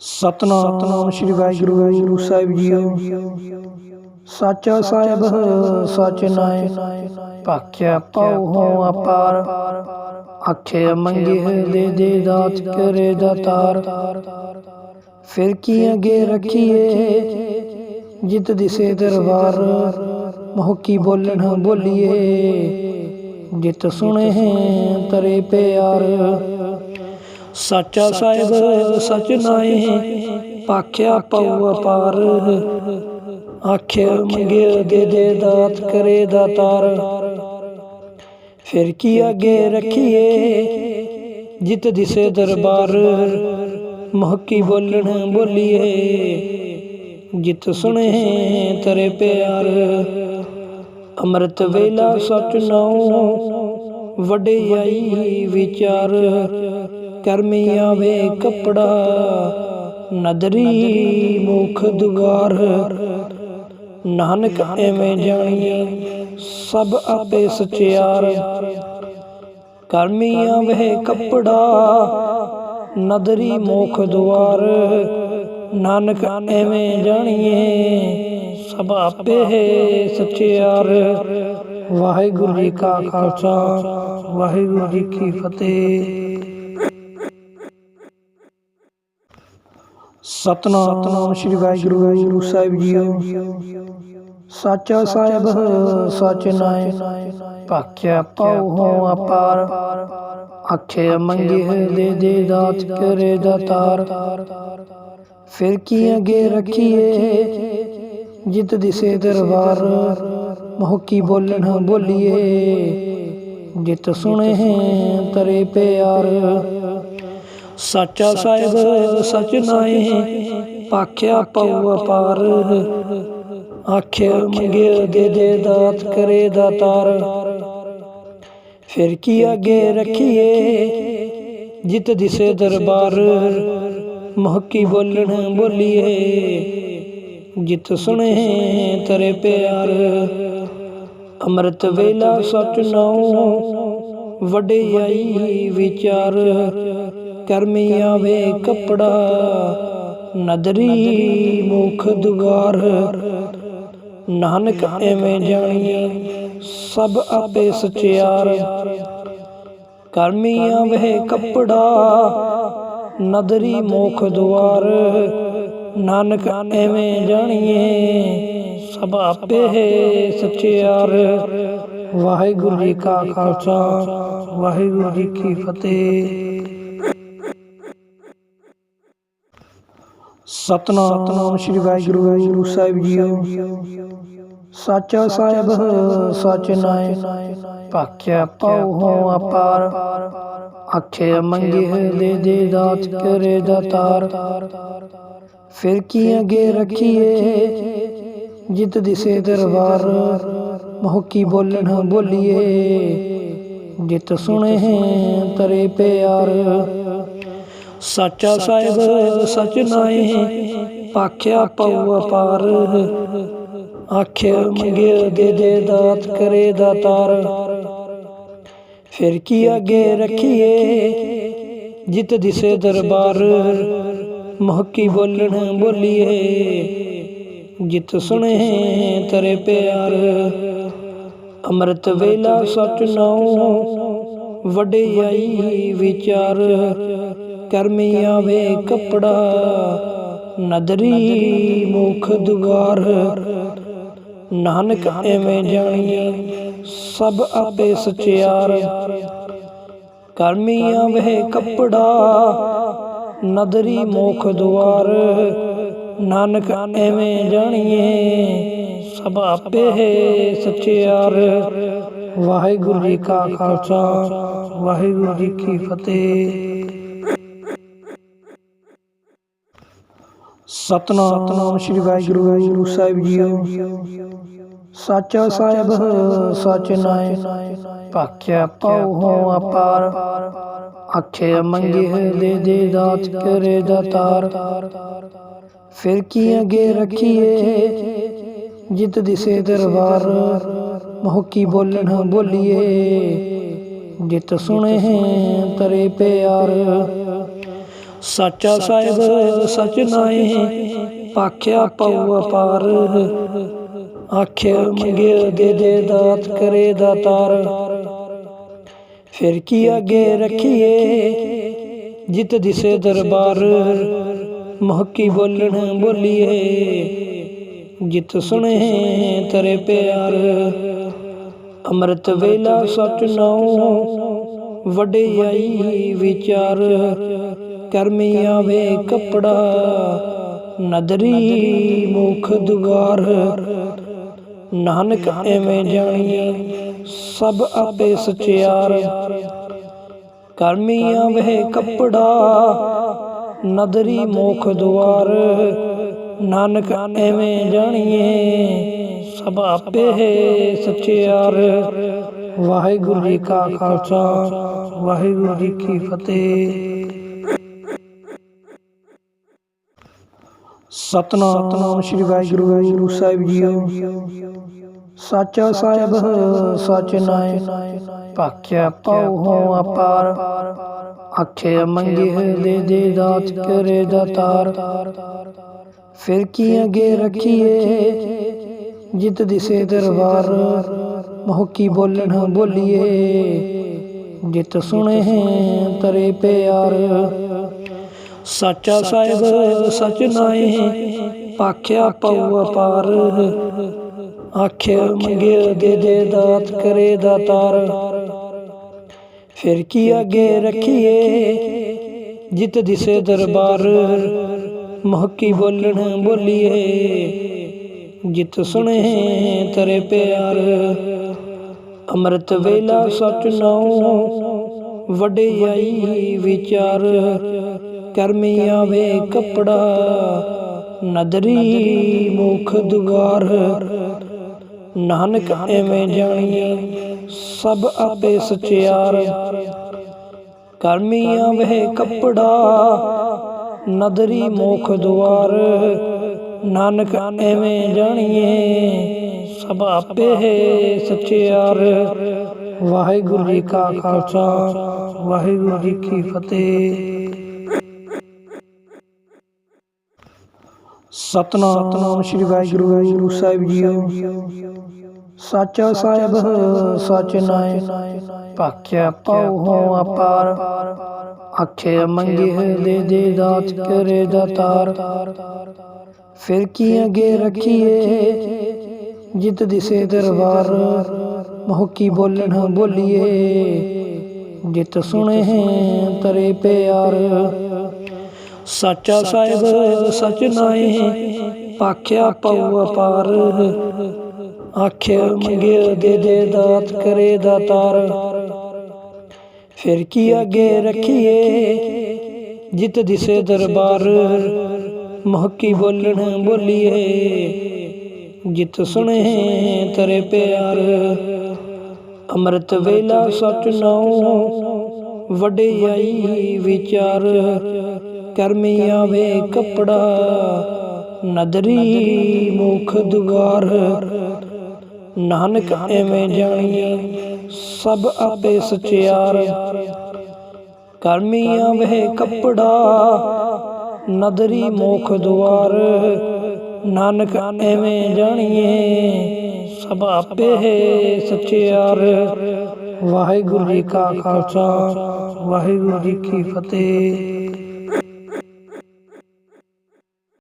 ਸਤਨਾਮ ਸ੍ਰੀ ਵਾਹਿਗੁਰੂ ਸਾਹਿਬ ਜੀਓ। ਸਾਚਾ ਸਾਹਿਬ, ਸਚ ਨਾਏ। ਭਾਖਿਆ ਪਾਉ ਹੋ ਅਪਾਰ। ਆਖੇ ਮੰਗੇ ਦੇ ਦੇ ਦਾਤ ਕਰੇ ਦਾਤਾਰ ਫਿਰ ਕੀ ਅਗੇ ਰੱਖੀਏ, ਜਿਤ ਦਿਸੇ ਦਰਬਾਰ। ਮੋਹਕੀ ਬੋਲਣ ਬੋਲੀਏ, ਜਿਤ ਸੁਣੇ ਤਰੇ ਪਿਆਰ। ਸਾਚਾ ਸਾਹਿਬ, ਸਚ ਨਾਏ ਪਾਖਿਆ ਪਉ ਅਪਾਰ ਆਖਿਆ ਮੰਗੇ ਦੇ ਦੇ ਦਾਤ ਕਰੇ ਦਾਤਾਰ ਫਿਰ ਕੀ ਅਗੇ ਰੱਖੀਏ? ਜਿਤ ਦਿਸੇ ਦਰਬਾਰ। ਮਹਕੀ ਬੋਲਣ ਬੋਲੀਏ। ਜਿਤ ਸੁਣੇ, ਤੇਰੇ ਪਿਆਰ। ਅੰਮ੍ਰਿਤ ਵੇਲਾ ਸਚ ਨਾਉ ਵਡਿਆਈ ਵਿਚਾਰ। ਕਰਮੀ ਆਵੇ ਕਪੜਾ ਨਦਰੀ ਮੁਖ ਦੁਆਰ। ਨਾਨਕ ਐਵੇਂ ਜਾਣੀਏ ਸਭ ਆਪੇ ਸਚਿਆਰ। ਕਰਮੀ ਆਵੇ ਕਪੜਾ ਨਦਰੀ ਮੁਖ ਦੁਆਰ। ਨਾਨਕ ਐਵੇਂ ਜਾਣੀਏ ਸਭ ਆਪੇ ਸਚਿਆਰ। ਵਾਹਿਗੁਰੂ ਜੀ ਕਾ ਖਾਲਸਾ। ਵਾਹਿਗੁਰੂ ਜੀ ਕੀ ਫਤਿਹ। ਸਤਨਾਮ ਸ੍ਰੀ ਵਾਹਿਗੁਰੂ ਸਾਹਿਬ ਜੀਓ। ਸਾਚਾ ਸਾਹਿਬ ਸਚ ਨਾਏ। ਭਾਖਿਆ ਪਾਉ ਹੋ ਅਪਾਰ ਆਖੇ ਮੰਗੇ ਦੇ ਦੇ ਦਾਤ ਕਰੇ ਦਾਤਾਰ ਫਿਰ ਕੀ ਅਗੇ ਰੱਖੀਏ? ਜਿਤ ਦਿਸੇ ਦਰਬਾਰ ਮੋਹਕੀ ਬੋਲਣ ਬੋਲੀਏ। ਜਿਤ ਸੁਣੇ ਤਰੇ ਪਿਆਰ। ਸਾਚਾ ਸਾਹਿਬ ਸਚ ਨਾਏ ਪਾਖਿਆ ਪਉ ਅਪਾਰ। ਆਖਿਆ ਮੰਗੇ ਦੇ ਦੇ ਦਾਤ ਕਰੇ ਦਾਤਾਰ ਫਿਰ ਕੀ ਅਗੇ ਰੱਖੀਏ? ਜਿਤ ਦਿਸੇ ਦਰਬਾਰ। ਮਹਕੀ ਬੋਲਣ ਬੋਲੀਏ। ਜਿਤ ਸੁਣੇ ਤਰੇ ਪਿਆਰ। ਅੰਮ੍ਰਿਤ ਵੇਲਾ ਸਚ ਨਾਉ ਵਡਿਆਈ ਵਿਚਾਰ। ਕਰਮੀ ਆਵੇ ਕਪੜਾ, ਨਦਰੀ ਮੁਖ ਦੁਆਰ। ਨਾਨਕ ਐਵੇਂ ਜਾਣੀ ਸਭ ਆਪੇ ਸਚਿਆਰ। ਕਰਮੀ ਆਵੇ ਕਪੜਾ, ਨਦਰੀ ਮੁਖ ਦੁਆਰ। ਨਾਨਕ ਐਵੇਂ ਜਾਣੀਏ, ਸਭ ਆਪੇ ਸਚਿਆਰ। ਵਾਹਿਗੁਰੂ ਜੀ ਕਾ ਖਾਲਸਾ, ਵਾਹਿਗੁਰੂ ਜੀ ਕੀ ਫਤਿਹ। ਸਤਨਾਮ ਸ੍ਰੀ ਵਾਹਿਗੁਰੂ ਸਾਹਿਬ ਜੀਓ। ਸਾਚਾ ਸਾਹਿਬ ਸਚ ਨਾਏ। ਭਾਖਿਆ ਪਾਉ ਹੋ ਅਪਾਰ ਆਖੇ ਮੰਗੇ ਦੇ ਦੇ ਦਾਤ ਕਰੇ ਦਾਤਾਰ ਫਿਰ ਕੀ ਅਗੇ ਰੱਖੀਏ? ਜਿਤ ਦਿਸੇ ਦਰਬਾਰ। ਮੋਹਕੀ ਬੋਲਣ ਬੋਲੀਏ? ਜਿਤ ਸੁਣੇ ਤਰੇ ਪਿਆਰ। ਸਾਚਾ ਸਾਹਿਬ, ਸਚ ਨਾਏ ਪਾਖਿਆ ਪਉ ਅਪਾਰ ਆਖਿਆ ਮੰਗੇ ਦੇ ਦੇ ਦਾਤ, ਕਰੇ ਦਾਤਾਰ ਫਿਰ ਕੀ ਅਗੇ ਰੱਖੀਏ? ਜਿਤ ਦਿਸੇ ਦਰਬਾਰ। ਮਹਕੀ ਬੋਲਣ ਬੋਲੀਏ? ਜਿਤ ਸੁਣੇ, ਤਰੇ ਪਿਆਰ। ਅੰਮ੍ਰਿਤ ਵੇਲਾ ਸਚ ਨਾਉ ਵਡਿਆਈ ਵਿਚਾਰ, ਕਰਮੀ ਆਵੇ ਕਪੜਾ, ਨਦਰੀ ਮੁਖ ਦੁਆਰ। ਨਾਨਕ ਐਵੇਂ ਜਾਣੀਏ, ਸਭ ਆਪੇ ਸਚਿਆਰ। ਕਰਮੀ ਆਵੇ ਕਪੜਾ, ਨਦਰੀ ਮੁਖ ਦੁਆਰ। ਨਾਨਕ ਐਵੇਂ ਜਾਣੀਏ, ਸਭ ਆਪੇ ਸਚਿਆਰ। ਵਾਹਿਗੁਰੂ ਜੀ ਕਾ ਖਾਲਸਾ, ਵਾਹਿਗੁਰੂ ਜੀ ਕੀ ਫਤਿਹ। ਸਤਨਾਮ ਸ੍ਰੀ ਵਾਹਿਗੁਰੂ ਸਾਹਿਬ ਜੀਓ। ਸਾਚਾ ਸਾਹਿਬ, ਸਚ ਨਾਏ। ਭਾਖਿਆ ਪਾਉ ਹੋ ਅਪਾਰ। ਆਖੇ ਮੰਗੇ ਦੇ ਦੇ ਦਾਤ ਕਰੇ ਦਾਤਾਰ ਫਿਰ ਕੀ ਅਗੇ ਰੱਖੀਏ, ਜਿਤ ਦਿਸੇ ਦਰਬਾਰ। ਮੋਹਕੀ ਬੋਲਣ ਬੋਲੀਏ? ਜਿਤ ਸੁਣੇ ਤਰੇ ਪਿਆਰ। ਸਾਚਾ ਸਾਹਿਬ, ਸਚ ਨਾਏ ਪਾਖਿਆ ਪਉ ਅਪਾਰ। ਆਖਿਆ, ਮੰਗਿਆ ਦੇ ਦੇ ਦਾਤ, ਕਰੇ ਦਾਤਾਰ ਫਿਰ ਕੀ ਅੱਗੇ ਰੱਖੀਏ? ਜਿਤ ਦਿਸੇ ਦਰਬਾਰ। ਮਹਕੀ ਬੋਲਣ ਬੋਲੀਏ? ਜਿਤ ਸੁਣੇ ਤੇਰੇ ਪਿਆਰ। ਅੰਮ੍ਰਿਤ ਵੇਲਾ ਸਚ ਨਾਉ ਵਡਿਆਈ ਵਿਚਾਰ। ਕਰਮੀ ਆਵੇ ਕਪੜਾ, ਨਦਰੀ ਮੁਖ ਦੁਆਰ। ਨਾਨਕ ਐਵੇਂ ਜਾਣੀਏ, ਸਭ ਆਪੇ ਸਚਿਆਰ। ਕਰਮੀ ਆਵੇ ਕਪੜਾ, ਨਦਰੀ ਮੁਖ ਦੁਆਰ। ਨਾਨਕ ਐਵੇਂ ਜਾਣੀਏ, ਸਭ ਆਪੇ ਸਚਿਆਰ ਵਾਹਿਗੁਰੂ ਜੀ ਕਾ ਖਾਲਸਾ, ਵਾਹਿਗੁਰੂ ਜੀ ਕੀ ਫਤਿਹ। ਸਤਨਾਮ ਸ੍ਰੀ ਵਾਹਿਗੁਰੂ ਸਾਹਿਬ ਜੀਓ। ਸਾਚਾ ਸਾਹਿਬ, ਸਚ ਨਾਏ ਭਾਖਿਆ ਪਾਉ ਹੋ ਅਪਾਰ। ਆਖੇ ਮੰਗੇ ਦੇ ਦੇ ਦਾਤ ਕਰੇ ਦਾਤਾਰ ਫਿਰ ਕੀ ਅਗੇ ਰੱਖੀਏ? ਜਿਤ ਦਿਸੇ ਦਰਬਾਰ। ਮੋਹਕੀ ਬੋਲਣ ਬੋਲੀਏ? ਜਿਤ ਸੁਣੇ ਤਰੇ ਪਿਆਰ। ਸੱਚਾ ਸਾਹਿਬ, ਸਚ ਨਾਏ ਪਾਖਿਆ ਪਉ ਅਪਾਰ ਆਖੇ ਮੰਗਿਆ ਦੇ ਦੇ ਦਾਤ ਕਰੇ ਦਾਤਾਰ ਫਿਰ ਕੀ ਅੱਗੇ ਰੱਖੀਏ? ਜਿਤ ਦਿਸੇ ਦਰਬਾਰ ਮਹਕੀ ਬੋਲਣ ਬੋਲੀਏ। ਜਿਤ ਸੁਣੇ ਤਰੇ ਪਿਆਰ। ਅੰਮ੍ਰਿਤ ਵੇਲਾ ਸਚ ਨਾਉ ਵਡਿਆਈ ਵਿਚਾਰ। ਕਰਮੀ ਆਵੇ ਕਪੜਾ ਨਦਰੀ ਮੁਖ ਦੁਆਰ। ਨਾਨਕ ਐਵੇਂ ਜਾਣੀਏ। ਸਭ ਆਪੇ ਸਚਿਆਰ ਕਰਮੀ ਆਵੇ ਕਪੜਾ, ਨਦਰੀ ਮੁਖ ਦੁਆਰ। ਨਾਨਕ ਐਵੇਂ ਜਾਣੀਏ, ਸਭ ਆਪੇ ਸਚਿਆਰ ਵਾਹਿਗੁਰੂ ਜੀ ਕਾ ਖਾਲਸਾ, ਵਾਹਿਗੁਰੂ ਜੀ ਕੀ ਫਤਿਹ। ਸਤਨਾਮ ਸ੍ਰੀ ਵਾਹਿਗੁਰੂ ਸਾਹਿਬ ਜੀਓ। ਸਾਚਾ ਸਾਹਿਬ ਸਚ ਨਾਏ ਭਾਖਿਆ ਪਾਉ ਹੋ ਅਪਾਰ। ਆਖੇ ਮੰਗੇ ਦੇ ਦੇ ਦਾਤ ਕਰੇ ਦਾਤਾਰ ਫਿਰ ਕੀ ਅਗੇ ਰੱਖੀਏ? ਜਿਤ ਦਿਸੇ ਦਰਬਾਰ ਮੋਹਕੀ ਬੋਲਣ ਬੋਲੀਏ। ਜਿਤ ਸੁਣੇ ਤਰੇ ਪਿਆਰ। ਸਾਚਾ ਸਾਹਿਬ ਸਚ ਨਾਏ ਪਾਖਿਆ ਪਉ ਅਪਾਰ। ਆਖਿਆ ਮੰਗਿਆ ਦੇ ਦੇ ਦਾਤ ਕਰੇ ਦਾਤਾਰ ਫਿਰ ਕੀ ਅੱਗੇ ਰੱਖੀਏ? ਜਿਤ ਦਿਸੇ ਦਰਬਾਰ। ਮਹਕੀ ਬੋਲਣ ਬੋਲੀਏ, ਜਿਤ ਸੁਣੇ ਤਰੇ ਪਿਆਰ। ਅੰਮ੍ਰਿਤ ਵੇਲਾ ਸਚ ਨਾਉ ਵਡਿਆਈ ਵਿਚਾਰ। ਕਰਮੀ ਆਵੇ ਕਪੜਾ, ਨਦਰੀ ਮੁਖ ਦੁਆਰ। ਨਾਨਕ ਐਵੇਂ ਜਾਣੀਏ, ਸਭ ਆਪੇ ਸਚਿਆਰ ਕਰਮੀ ਆਵੇ ਕਪੜਾ, ਨਦਰੀ ਮੁਖ ਦੁਆਰ। ਨਾਨਕ ਐਵੇਂ ਜਾਣੀਏ, ਸਭ ਆਪੇ ਸਚਿਆਰ ਵਾਹਿਗੁਰੂ ਜੀ ਕਾ ਖਾਲਸਾ, ਵਾਹਿਗੁਰੂ ਜੀ ਕੀ ਫਤਿਹ।